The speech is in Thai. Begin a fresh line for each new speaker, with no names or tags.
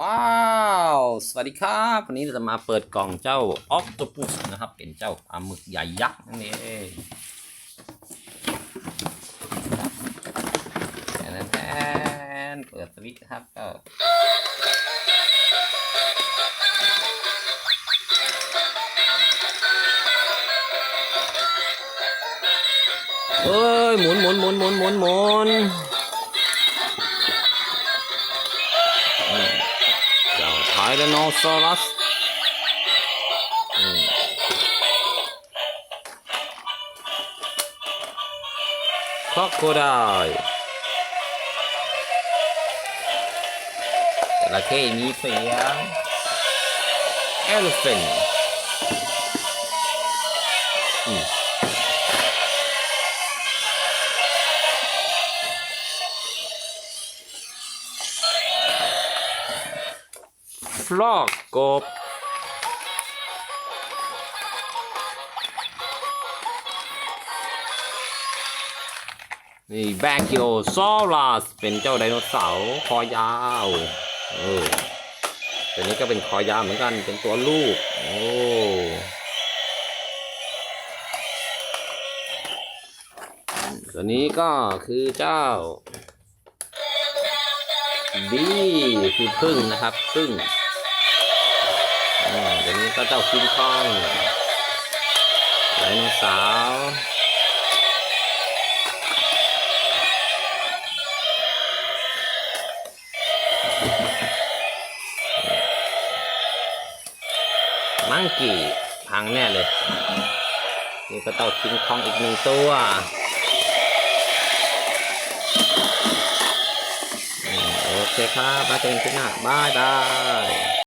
ว้าว สวัสดีครับ วันนี้เราจะมาเปิดกล่องเจ้าออ t ตปุสนะครับ เป็นเจ้าปลาหมึกใหญ่ยักษ์นั่นเองแทนแทนเปิดสวิตช์ครับก็เอ้ยหมุนหมุนหมุนหมุนหมุนหมุน ไทแรนโนซอรัสครอกโคไดจระเข้มีเสียงเอลเฟนอืม ฟลอกกบ นี่แบคโยซอรัสเป็นเจ้าไดโนเสาร์คอยาวเออตัวนี้ก็เป็นคอยาวเหมือนกันเป็นตัวลูก โอ้ตัวนี้ก็คือเจ้าบีคือพึ่งนะครับพึ่ง ก็เจ้าคิงคองไดโนเสาร์มังกี้พังแน่เลยนี่ก็เต่าคิงคองอีกหนึ่งตัวโอเคครับมาเจอกันที่หน้าบายบาย